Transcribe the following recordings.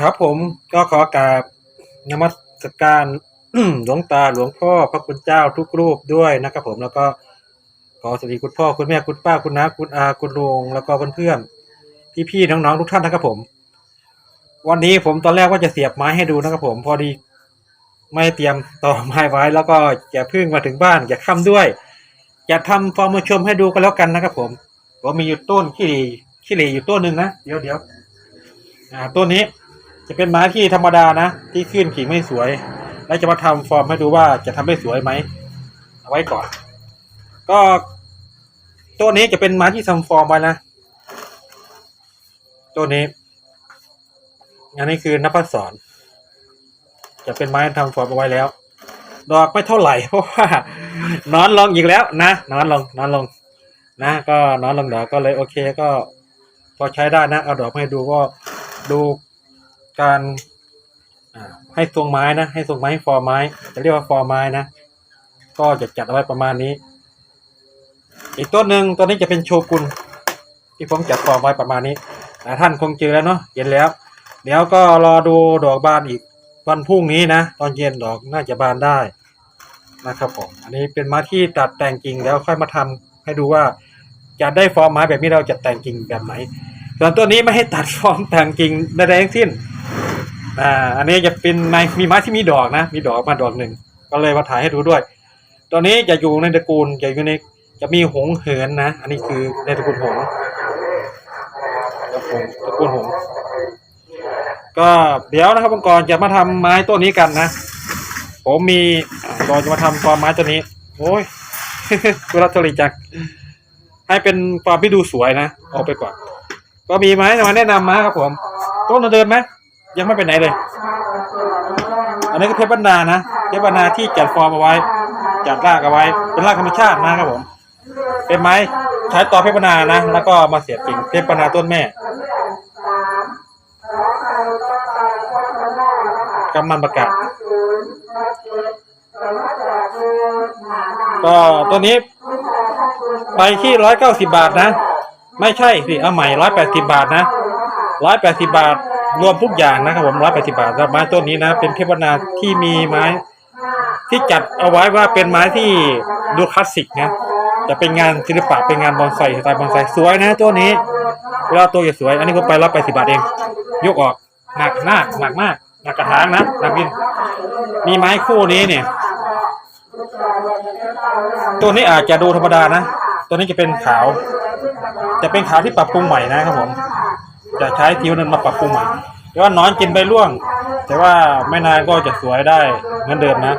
ครับผมก็ขอกราบนมัสการหลวงตาหลวงพ่อพระคุณเจ้าทุกรูปด้วยนะครับผมแล้วก็ขอสวัสดีคุณพ่อคุณแม่คุณป้าคุณน้าคุณอาคุณลุงแล้วก็เพื่อนๆพี่ๆน้องๆทุกท่านนะครับผม วันนี้ผมตอนแรกว่าจะเสียบไม้ให้ดูนะครับผมพอดีไม่เตรียมต่อไม้ไว้ แล้วก็จะพิ่งมาถึงบ้านจะค่ำด้วย จะทำฟอร์มชมให้ดูกันแล้วกันนะครับผมผมมีอยู่ต้นขี้เหร่ขี้เหร่อยู่ต้นหนึ่งนะเดี๋ยวเดี๋ยวอ่าต้นนี้ จะเป็นไม้ที่ธรรมดานะ ที่ขึ้นกิ่ไม่สวย แล้วจะมาทำฟอร์มให้ดูว่าจะทำได้สวยไหมเอาไว้ก่อน ก็ต้นนี้จะเป็นไม้ที่ทำฟอร์มไว้นะต้นนี้ อันนี้คือนภัสสรจะเป็นไม้ทำฟอร์มเอาไว้แล้ว ดอกไม่เท่าไหร่เพราะว่านอนลงอีกแล้วนะนอนลงนอนลง นะ ก็นอนลงเดี๋ยวก็เลยโอเคก็ พอใช้ได้นะเอาดอกให้ดูก็ดู การให้ทรงไม้นะ ให้ทรงไม้ให้ฟอร์ไม้ จะเรียกว่าฟอร์ไม้นะ ก็จะจัดเอาไว้ประมาณนี้ อีกต้นหนึ่งต้นนี้จะเป็นโชกุนที่ผมจัดฟอร์มไว้ประมาณนี้หลายท่านคงเจอแล้วเนาะเห็นแล้ว เดี๋ยวก็รอดูดอกบานอีกวันพรุ่งนี้นะ ตอนเย็นดอกน่าจะบานได้นะครับผมอันนี้เป็นไม้ที่ตัดแต่งกิ่งแล้วค่อยมาทำให้ดูว่าจะได้ฟอร์มไม้แบบนี้เราจะแต่งกิ่งแบบไหนส่วนตัวนี้ไม่ให้ตัดฟอร์มแต่งกิ่งใดๆทั้งสิ้น อ่าอันนี้จะเป็นไม้มีไม้ที่มีดอกนะ มีดอกมาดอกหนึ่ง ก็เลยมาถ่ายให้ดูด้วยตัวนี้จะอยู่ในตระกูลจะอยู่ในจะมีหงเหินนะ อันนี้คือในตระกูลหงตระกูลตระกูลหง ก็เดี๋ยวนะครับองค์กรจะมาทำไม้ต้นนี้กันนะ ผมมีอ่าก่อนจะมาทำฟอร์มไม้ตัวนี้ โอ้ยกุรัตริจัก ให้เป็นฟอร์มที่ดูสวยนะ ออกไปก่อน ก็มีไม้มาแนะนำมาครับผม ต้นเดิมไหม ยังไม่ไปไหนเลย อันนี้ก็เพชรบรรณานะเพชรบรรณาที่จัดฟอร์มเอาไว้ จัดรากเอาไว้ เป็นรากธรรมชาตินะครับผม เป็นไม้ใช้ต่อเพชรบรรณานะ แล้วก็มาเสียบกิ่งเพชรบรรณาต้นแม่กำมันประกาศ ก็ตัวนี้ไปที่ร้อยเก้าสิบาทนะ ไม่ใช่สิเอาใหม่ร้อยแปดสิบาทนะร้อยแปดสิบาท รวมทุกอย่างนะครับผมร้อยแปดสิบบาทแล้วไม้ต้นนี้นะ เป็นเทพนาที่มีไม้ ที่จัดเอาไว้ว่าเป็นไม้ที่ดูคลาสสิกนะจะเป็นงานศิลปะเป็นงานบอนไซสไตล์บอนไซสวยนะตัวนี้เวลาตัวจะสวย อันนี้ผมไปร้อยแปดสิบบาทเอง ยกออกหนักมากหนักมากหนักกระถางนะหนักวินมีไม้คู่นี้เนี่ยตัวนี้อาจจะดูธรรมดานะ ตัวนี้จะเป็นขาว จะเป็นขาวที่ปรับปรุงใหม่นะครับผม จะใช้ทิวนั้นมาปรับปรุงใหม่แต่ว่านอนกินใบร่วง แต่ว่าไม่นานก็จะสวยได้เหมือนเดิมนะ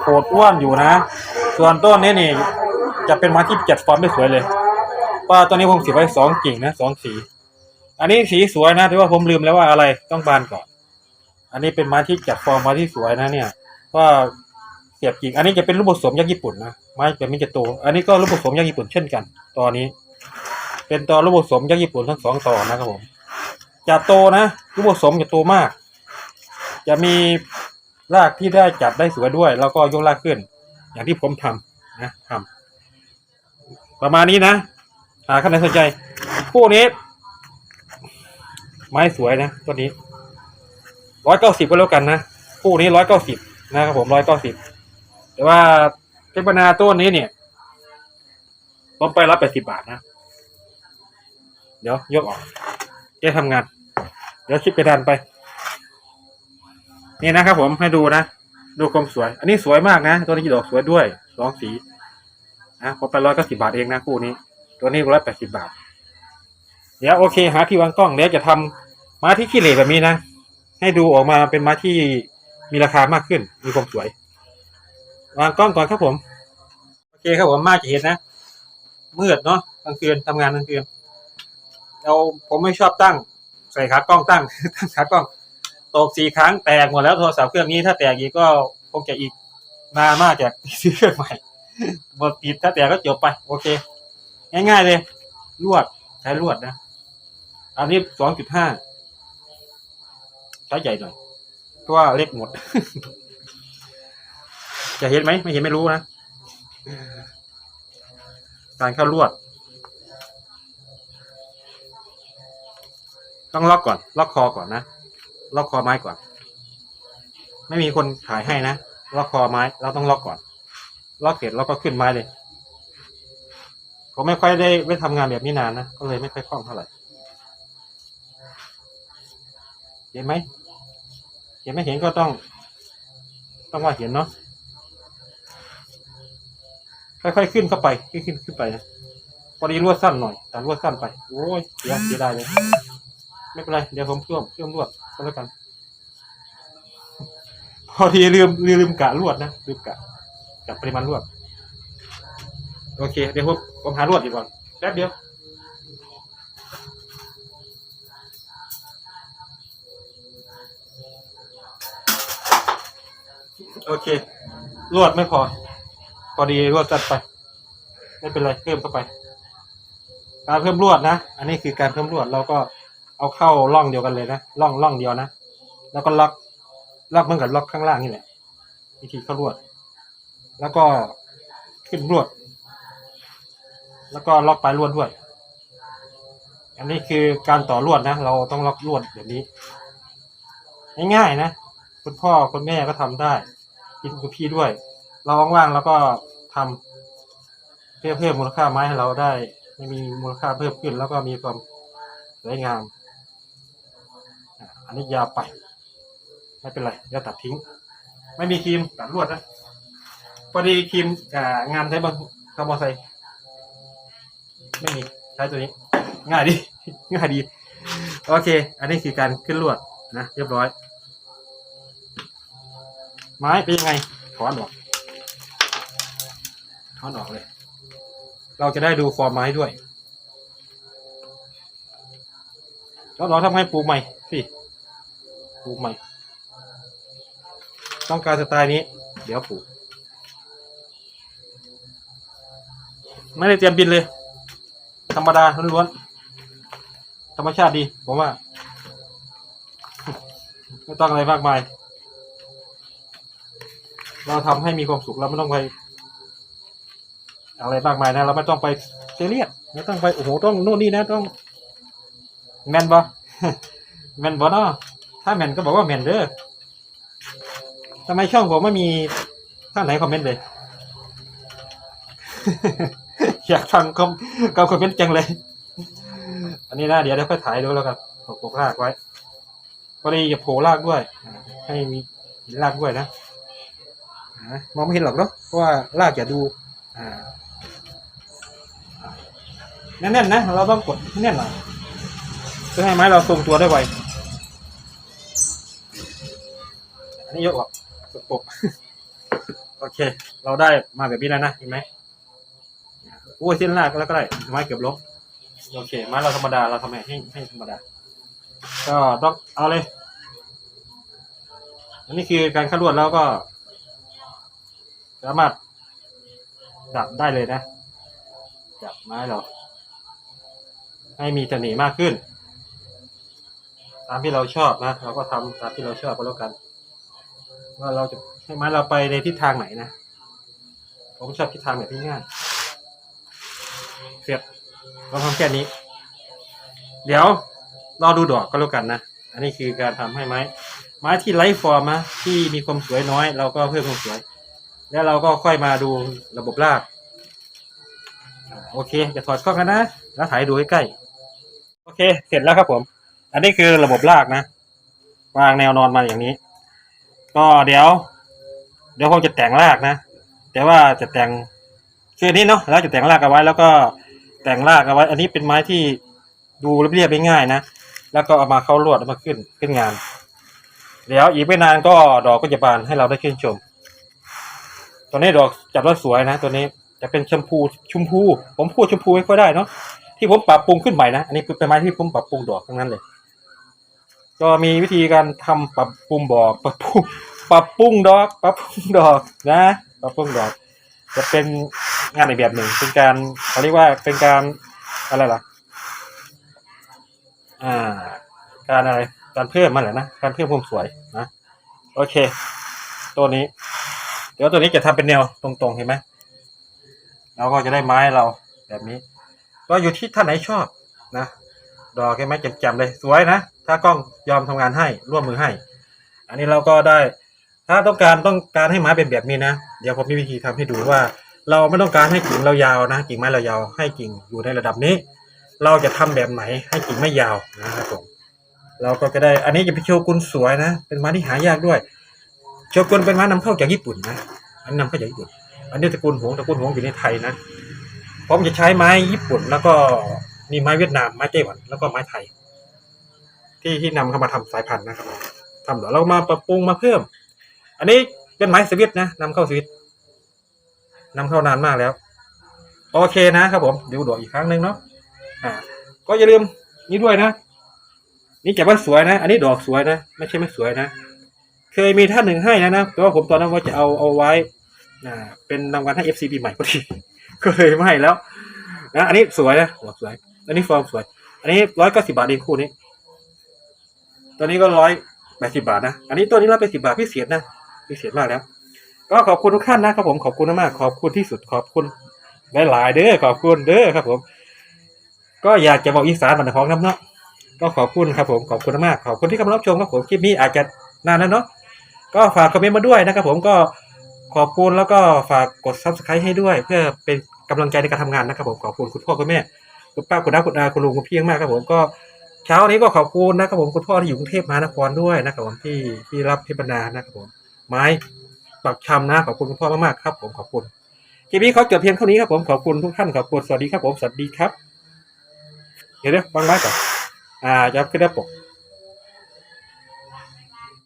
โคตรอ้วนอยู่นะ ส่วนต้นนี้นี่จะเป็นไม้ที่จัดฟอร์มได้สวยเลยว่าตัวนี้ผมสีไว้สองกิ่งนะสองสี อันนี้สีสวยนะแต่ว่าผมลืมแล้วว่าอะไรต้องบานก่อน อันนี้เป็นไม้ที่จัดฟอร์มไม้ที่สวยนะเนี่ยก็เสียบกิ่งอันนี้จะเป็นรูปผสมยักษ์ญี่ปุ่นนะไม้แบบนี้จะโต อันนี้ก็รูปผสมยักษ์ญี่ปุ่นเช่นกัน ตอนนี้ เป็นตอรูปผสมยักษ์ญี่ปุ่นทั้งสองต่อนะครับผม จะโตนะรูปผสมจะโตมาก จะมีรากที่ได้จัดได้สวยด้วย แล้วก็ยกรากขึ้น อย่างที่ผมทำนะทำประมาณนี้นะหาคะแนนสนใจคู่นี้ ไม้สวยนะตัวนี้ร้อยเก้าสิบก็แล้วกันนะคู่นี้ร้อยเก้าสิบนะครับผมร้อยเก้าสิบแต่ว่าเทปนาต้นนี้เนี่ยผมไปร้อยแปดสิบาทนะ เดี๋ยวยกออกแกทำงาน เดี๋ยวคลิปไปดันไป นี่นะครับผมให้ดูนะ ดูความสวย อันนี้สวยมากนะ ตัวนี้ดอกสวยด้วยสองสีนะผมไปร้อยเก้าสิบาทเองนะคู่นี้ ตัวนี้ร้อยแปดสิบาท เดี๋ยวโอเคหาที่วางกล้องเดี๋ยวจะทำม้าที่ขี้เหร่แบบนี้นะ ให้ดูออกมาเป็นม้าที่มีราคามากขึ้น มีความสวย วางกล้องก่อนครับผม โอเคครับผมมาจะเห็นนะมืดเนาะกลางคืนทำงานกลางคืนเราผมไม่ชอบตั้ง ส่ขากล้องตั้งตั้งขากล้องตกสี่ครั้งแตกหมดแล้วโทรศัพท์เครื่องนี้ถ้าแตกอีกก็คงจะอีกนานมากจากซื้อเครื่องใหม่หมดปิดถ้าแตกก็จบไป โอเค ง่ายๆเลยลวดใช้ลวดนะ อันนี้สองจุดห้าใช้ใหญ่หน่อยเพราะว่าเล็กหมด จะเห็นไหมไม่เห็นไม่รู้นะการเข้าลวด ต้องล็อกก่อน ล็อกคอก่อนนะ ล็อกคอไม้ก่อน ไม่มีคนขายให้นะ ล็อกคอไม้ เราต้องล็อกก่อน ล็อกเสร็จแล้วก็ขึ้นไม้เลย ผมไม่ค่อยได้ไปทำงานแบบนี้นานนะ ก็เลยไม่ค่อยคล่องเท่าไหร่ เห็นไหม เห็นไม่เห็นก็ต้อง ต้องว่าเห็นเนาะ ค่อยๆขึ้นเข้าไป ขึ้นขึ้นขึ้นไปนะพอดีลวดสั้นหน่อยแต่ลวดสั้นไป โอ้ยเสียเสียดายเลย ไม่เป็นไร เดี๋ยวผมเพิ่มเพิ่มลวดก็แล้วกัน พอดีลืมลืมกะลวดนะลืมกะกะปริมาณลวด โอเค เดี๋ยวผมผมหาลวดดีกก่อนแป๊บเดียวโอเค ลวดไม่พอ พอดีลวดจัดไป ไม่เป็นไรเพิ่มเข้าไป การเพิ่มลวดนะ อันนี้คือการเพิ่มลวดเราก็ เอาเข้าร่องเดียวกันเลยนะร่องร่องเดียวนะ แล้วก็ล็อกล็อกเหมือนกับล็อกข้างล่างนี่แหละวิธีเข้าลวด แล้วก็ขึ้นลวด แล้วก็ล็อกปลายลวดด้วย อันนี้คือการต่อลวดนะ เราต้องล็อกลวดแบบนี้ ง่ายๆนะคุณพ่อคุณแม่ก็ทำได้พี่คุณพี่ด้วย เราว่างๆแล้วก็ทำเพื่อเพิ่มมูลค่าไม้ให้เราได้ ไม่มีมูลค่าเพิ่มขึ้น แล้วก็มีความสวยงาม อันนี้ยาวไป ไม่เป็นไรเดี๋ยวตัดทิ้ง ไม่มีครีมตัดลวดนะพอดีครีมงานใช้บางคาร์บอนไซไม่มีใช้ตัวนี้ ง่ายดี ง่ายดี โอเค อันนี้คือการขึ้นลวดนะเรียบร้อย ไม้เป็นยังไงถอนออกถอนออกเลย เราจะได้ดูฟอร์มไม้ด้วยแล้วเราทำให้ปลูกใหม่สิ ลูกใหม่ ต้องการสไตล์นี้ เดี๋ยวปลูก ไม่ได้เตรียมบินเลย ธรรมดาล้วนๆธรรมชาติดี ผมว่า ไม่ต้องอะไรมากมาย เราทำให้มีความสุขเราไม่ต้องไปอะไรมากมายนะ เราไม่ต้องไปซีเรียสไม่ต้องไปโอ้โหต้องโน่นนี่นะต้องแมนบอแมนบอเนาะ ถ้าแมนก็บอกว่าแมนเด้อทำไมช่องผมไม่มีท่านไหนคอมเมนต์เลย อยากฟังคอมคอมคอมเมนต์จังเลย อันนี้นะเดี๋ยวเดี๋ยวค่อยถ่ายดูแล้วกันปกปกรากไว้พอดีจะโผล่รากด้วย ให้มีห็นรากด้วยนะอมองไม่เห็นหรอกเนาะเพราะว่ารากอย่าดูแน่นๆนะ เราต้องกดแน่นหน่อยเพื่อให้ไม้เราทรงตัวได้ไว อันนี้ยกออกกดปกโอเค เราได้มาแบบนี้แล้วนะเห็นไหมโอ้เส้นลากแล้วก็ได้ไม้เกือบลบโอเคไม้เราธรรมดาเราทำให้ให้ให้ธรรมดา ก็ต้องเอาเลย อันนี้คือการขัดลวดแล้วก็ สามารถดับได้เลยนะจับไม้เราให้มีเสน่ห์มากขึ้น ตามที่เราชอบนะ เราก็ทำตามที่เราชอบก็แล้วกัน ว่าเราจะให้ไม้เราไปในทิศทางไหนนะ ผมชอบทิศทางแบบที่ง่ายเสร็จเราทำแค่นี้ เดี๋ยวเราดูดอกก็แล้วกันนะ อันนี้คือการทำให้ไม้ ไม้ที่ไร้ฟอร์มนะที่มีความสวยน้อย เราก็เพิ่มความสวย แล้วเราก็ค่อยมาดูระบบรากโอเคจะถอดกล้องกันนะ แล้วถ่ายดูใกล้โอเค เสร็จแล้วครับผม อันนี้คือระบบรากนะ วางแนวนอนมาอย่างนี้ ก็เดี๋ยว เดี๋ยวผมจะแต่งรากนะ แต่ว่าจะแต่งคือนี้เนาะแล้วจะแต่งรากเอาไว้แล้วก็แต่งรากเอาไว้ อันนี้เป็นไม้ที่ดูเรียบๆง่ายๆนะแล้วก็เอามาเข้าลวดเอามาขึ้นขึ้นงาน เดี๋ยวอีกไม่นานก็ดอกก็จะบานให้เราได้ชื่นชม ตัวนี้ดอกจับแล้วสวยนะ ตัวนี้จะเป็นชมพูชมพู ผมพูดชมพูไม่ค่อยได้เนาะที่ผมปรับปรุงขึ้นใหม่นะอันนี้เป็นไม้ที่ผมปรับปรุงดอกทั้งนั้นเลย ก็มีวิธีการทำปรับปรุงบอกปรับปรุง ปรับปรุงดอก ปรับปรุงดอกนะปรับปรุงดอก จะเป็นงานอีกแบบหนึ่งเป็นการเขาเรียกว่าเป็นการอะไรล่ะอ่า การอะไรการเพิ่มมันแหละนะการเพิ่มความสวยนะโอเค ตัวนี้ เดี๋ยวตัวนี้จะทำเป็นแนวตรงๆเห็นไหมเราก็จะได้ไม้เราแบบนี้ ก็อยู่ที่ท่านไหนชอบนะดอกเห็นไหมแจ่มๆเลยสวยนะ ถ้ากล้องยอมทำงานให้ร่วมมือให้ อันนี้เราก็ได้ ถ้าต้องการต้องการให้ไม้เป็นแบบนี้นะ เดี๋ยวผมมีวิธีทำให้ดูว่า เราไม่ต้องการให้กิ่งเรายาวนะ กิ่งไม้เรายาว ให้กิ่งอยู่ในระดับนี้ เราจะทำแบบไหนให้กิ่งไม่ยาวนะครับผมเราก็จะได้ อันนี้จะเป็นโชกุนสวยนะ เป็นไม้ที่หายากด้วย โชกุนเป็นไม้นำเข้าจากญี่ปุ่นนะ อันนำเข้าจากญี่ปุ่น อันนี้ตระกูลหงตระกูลหงอยู่ในไทยนะ ผมจะใช้ไม้ญี่ปุ่น แล้วก็นี่ไม้เวียดนาม ไม้ไต้หวัน แล้วก็ไม้ไทย ที่ที่นำเข้ามาทำสายพันธุ์นะครับทำเดี๋ยวเรามาปรับปรุงมาเพิ่ม อันนี้เป็นไม้สวิตนะนำเข้าสวิตนำเข้านานมากแล้ว โอเคนะครับผมดูดอกอีกครั้งหนึ่งเนาะอ่า ก็อย่าลืมนี่ด้วยนะ นี่จะว่าสวยนะ อันนี้ดอกสวยนะ ไม่ใช่ไม่สวยนะ เคยมีท่านหนึ่งให้นะนะแต่ว่าผมตอนนั้นว่าจะเอาเอาไว้อ่าเป็นรางวัลให้ FC ปีใหม่พอดีก็เลยไม่ให้แล้วนะอันนี้สวยนะดอกสวย อันนี้ฟอร์มสวย อันนี้ร้อยเก้าสิบาทเองคู่นี้ตัวนี้ก็ร้อยแปดสิบาทนะ อันนี้ตัวนี้ร้อยแปดสิบาทพิเศษนะ พิเศษมากแล้ว ก็ขอบคุณทุกท่านนะครับผมขอบคุณมากขอบคุณที่สุดขอบคุณหลายๆเด้อขอบคุณเด้อครับ ผม ก็อยากจะบอกอีสานบันของน้ำเนาะก็ขอบคุณครับผมขอบคุณมากขอบคุณที่กำลังรับชมครับผมคลิปนี้อาจจะนานแล้วเนาะก็ฝากคอมเมนต์มาด้วยนะครับ ผมก็ขอบคุณแล้วก็ฝากกด subscribe ให้ด้วย เพื่อเป็นกำลังใจในการทำงานนะครับ ผมขอบคุณคุณพ่อคุณแม่คุณป้าคุณน้าคุณอาคุณลุงคุณพี่มากครับผมก็เช้านี้ก็ขอบคุณนะครับผมคุณพ่อที่อยู่กรุงเทพมหานครด้วยนะครับผมที่ที่รับพิบรรณานะครับผม ไม้ปักชำนะขอบคุณคุณพ่อมากๆครับ ผมขอบคุณคลิปนี้เขาจบเพียงเท่านี้ครับผมขอบคุณทุกท่านขอบคุณสวัสดีครับผมสวัสดีครับ เดี๋ยวเดี๋ยววางไว้ก่อนอ่าจะขึ้นได้ปก